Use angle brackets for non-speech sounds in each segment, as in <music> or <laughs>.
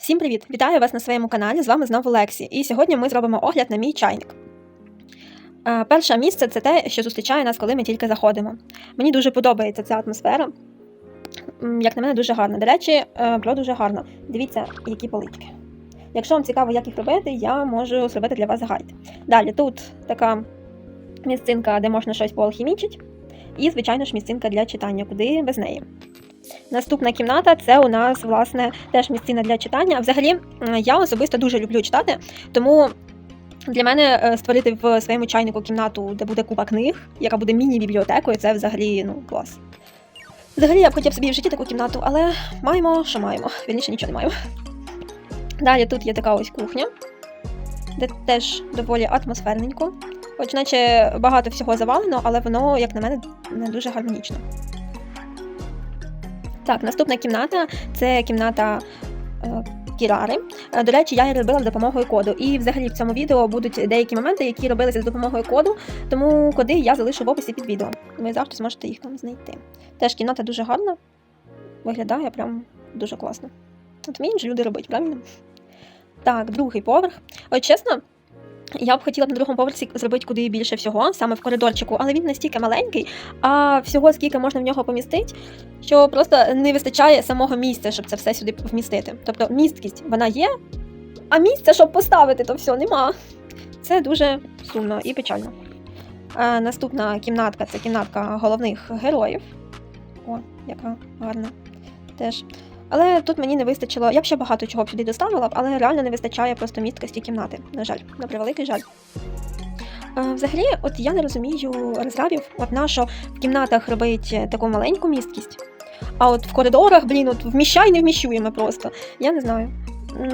Всім привіт! Вітаю вас на своєму каналі. З вами знову Лексі. І сьогодні ми зробимо огляд на мій чайник. Е, Перше місце це те, що зустрічає нас, коли ми тільки заходимо. Мені дуже подобається ця атмосфера. Як на мене, дуже гарна. До речі, е, бро дуже гарно. Дивіться, які полички. Якщо вам цікаво, як їх робити, я можу зробити для вас гайд. Далі тут така місцинка, де можна щось поалхімічити. І, звичайно ж, місцинка для читання, куди без неї. Наступна кімната це у нас, власне, теж місцина для читання. Взагалі, я особисто дуже люблю читати, тому для мене е, створити в своєму чайнику кімнату, де буде купа книг, яка буде міні-бібліотекою, це взагалі ну, клас. Взагалі, я б хотів собі в житті таку кімнату, але маємо, що маємо. Вірніше нічого не маємо. Далі тут є така ось кухня, де теж доволі атмосферненько. Хоч наче багато всього завалено, але воно, як на мене, не дуже гармонічно. Так, наступна кімната це кімната е, Кірари. Е, До речі, я її робила за допомогою коду. І взагалі в цьому відео будуть деякі моменти, які робилися за допомогою коду, тому коди я залишу в описі під відео. Ви завжди зможете їх там знайти. Теж кімната дуже гарна, виглядає прям дуже класно. От вміють же люди робити, правильно? Так, другий поверх. От чесно, я б хотіла б на другому поверсі зробити куди більше всього, саме в коридорчику, але він настільки маленький, а всього скільки можна в нього помістити, що просто не вистачає самого місця, щоб це все сюди вмістити. Тобто місткість вона є, а місця, щоб поставити, то все нема. Це дуже сумно і печально. А, наступна кімнатка це кімнатка головних героїв. О, яка гарна. Теж. Але тут мені не вистачило. Я б ще багато чого б сюди доставила, але реально не вистачає просто місткості кімнати. На жаль, на превеликий жаль. Взагалі, от я не розумію розрабів, от на що в кімнатах робить е, таку маленьку місткість, а от в коридорах, блін, от вміщай, не вміщуємо просто. Я не знаю.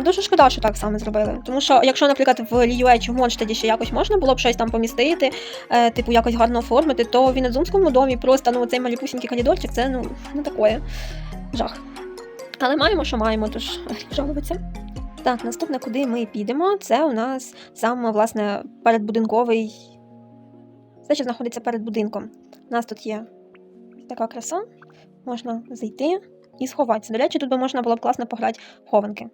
Дуже шкода, що так саме зробили. Тому що, якщо, наприклад, в Ліюе чи в Монштаді ще якось можна було б щось там помістити, е, типу якось гарно оформити, то в Інадзумському домі просто ну цей малюпусінький коридорчик, це ну не такое. Жах. Але маємо, що маємо, тож гріх жалуватися. Так, наступне, куди ми підемо, це у нас сам, власне, передбудинковий. Все, що знаходиться перед будинком. У нас тут є така краса, можна зайти і сховатися. До речі, тут би можна було б класно пограти в хованки.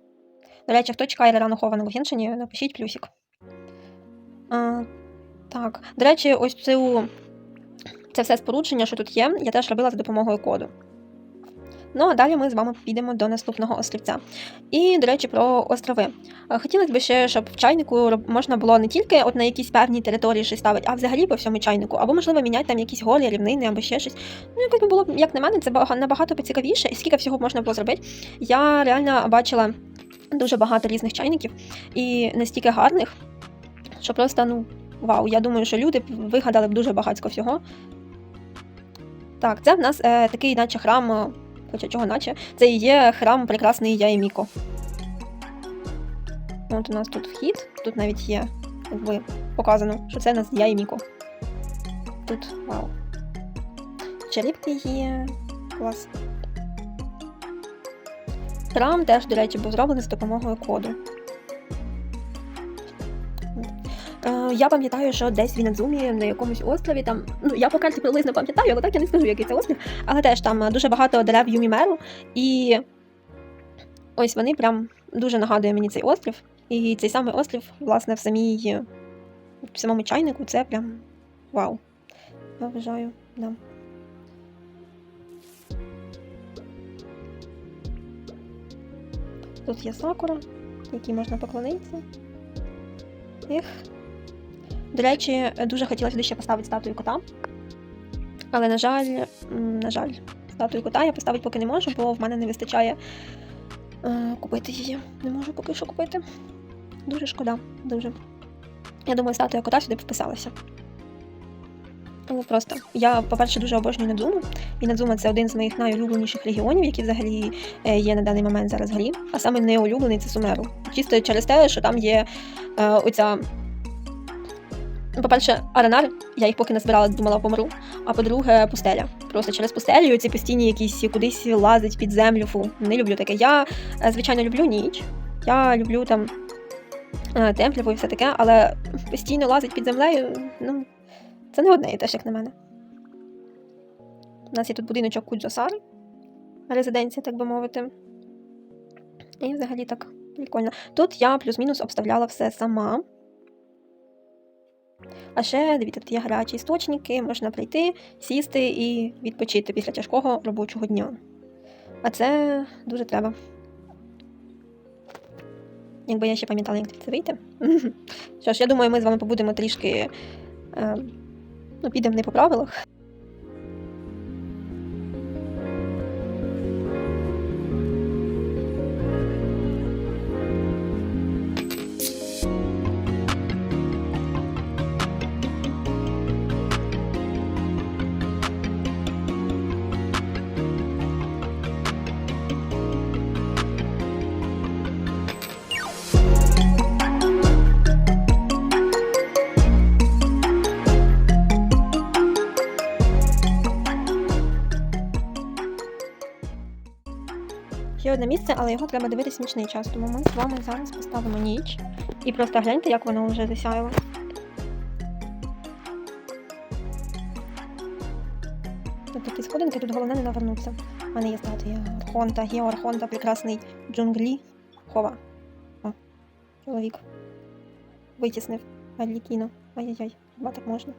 До речі, хто чекає рано хованок в Геншині, напишіть плюсик. А, так, до речі, ось цю це все спорудження, що тут є, я теж робила за допомогою коду. Ну, а далі ми з вами підемо до наступного острівця. І, до речі, про острови. Е, Хотілося б ще, щоб в чайнику можна було не тільки от на якійсь певній території щось ставити, а взагалі по всьому чайнику. Або, можливо, міняти там якісь голі, рівнини або ще щось. Ну, якось би було як на мене, це набагато поцікавіше, і скільки всього можна було зробити. Я реально бачила дуже багато різних чайників і настільки гарних, що просто, ну, вау, я думаю, що люди вигадали б дуже багатько всього. Так, це в нас е, такий, наче храм. Хоча чого наче, це і є храм прекрасний я і Міко. От у нас тут вхід, тут навіть є, якби показано, що це у нас Міко. Тут вау. Черепки є. Клас. Храм теж, до речі, був зроблений з допомогою коду. Я пам'ятаю, що десь в Інадзумі на якомусь острові там. Ну, я по карті приблизно пам'ятаю, але так я не скажу, який це острів. Але теж там е, дуже багато дерев Юмімеру, і ось вони прям дуже нагадує мені цей острів. І цей самий острів, власне, в самій в самому чайнику це прям вау. Я вважаю, да. Тут є сакура, якій можна поклонитися. Ех. До речі, дуже хотіла сюди ще поставити статую кота. Але, на жаль, на жаль, статую кота я поставити поки не можу, бо в мене не вистачає е, купити її. Не можу поки що купити. Дуже шкода, дуже. Я думаю, статуя кота сюди вписалася. Ну, просто я, по-перше, дуже обожнюю Надзуму. І Надзума це один з моїх найулюбленіших регіонів, які взагалі е, є на даний момент зараз в. А саме неулюблений це Сумеру. Чисто через те, що там є е, оця. По-перше, Аранар, я їх поки не збирала, думала, помру. А по-друге, пустеля. Просто через пустелю ці постійні якісь кудись лазить під землю. Фу, не люблю таке. Я, е, звичайно, люблю ніч. Я люблю там е, темряву і все таке, але постійно лазить під землею, ну, це не одне і теж, як на мене. У нас є тут будиночок Кудзосари, резиденція, так би мовити. І взагалі так Прикольно. Тут я плюс-мінус обставляла все сама. А ще, дивіться, є гарячі істочники, можна прийти, сісти і відпочити після тяжкого робочого дня. А це дуже треба. Якби я ще пам'ятала, як це вийти. <laughs> Що ж, я думаю, ми з вами побудемо трішки. Е, ну, підемо не по правилах. Одне місце, але його треба дивитись нічний час. Тому ми з вами зараз поставимо ніч. І просто гляньте, як воно вже засяяло. Такі сходинки, тут головне не навернутися. У мене є статуя Архонта, Гео Архонта, прекрасний джунглі. Хова. О, чоловік. Витіснив Арлікіно. Ай-яй-яй, хіба так можна?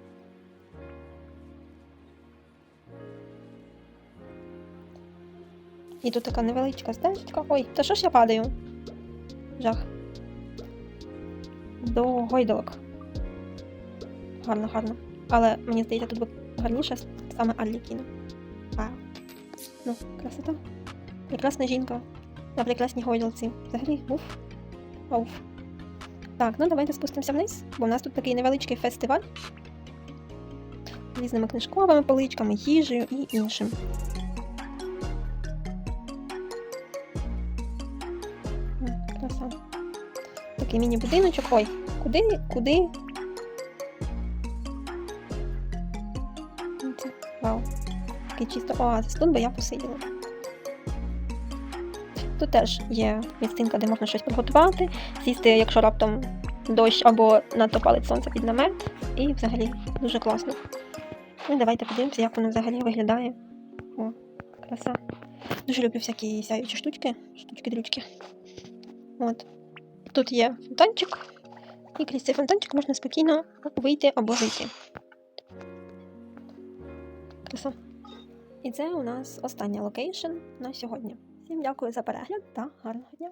І тут така невеличка стежечка. Ой, та що ж я падаю? Жах. До гойдалок. Гарно, гарно. Але мені здається, тут би гарніше саме Арлікіно. Вау. Ну, красота. Прекрасна жінка. На прекрасній гойдалці. Взагалі, уф. Ауф. Так, ну давайте спустимося вниз, бо в нас тут такий невеличкий фестиваль. Різними книжковими поличками, їжею і іншим. Такий міні-будиночок. Ой, куди, куди? Ну, вау. Такий чисто оазис. Тут би я посиділа. Тут теж є місцинка, де можна щось приготувати, сісти, якщо раптом дощ або надто палить сонце під намет. І взагалі дуже класно. Ну, давайте подивимося, як воно взагалі виглядає. О, краса. Дуже люблю всякі сяючі штучки, штучки-дрючки. От. Тут є фонтанчик, і крізь цей фонтанчик можна спокійно вийти або зайти. Краса. І це у нас остання локейшн на сьогодні. Всім дякую за перегляд та гарного дня!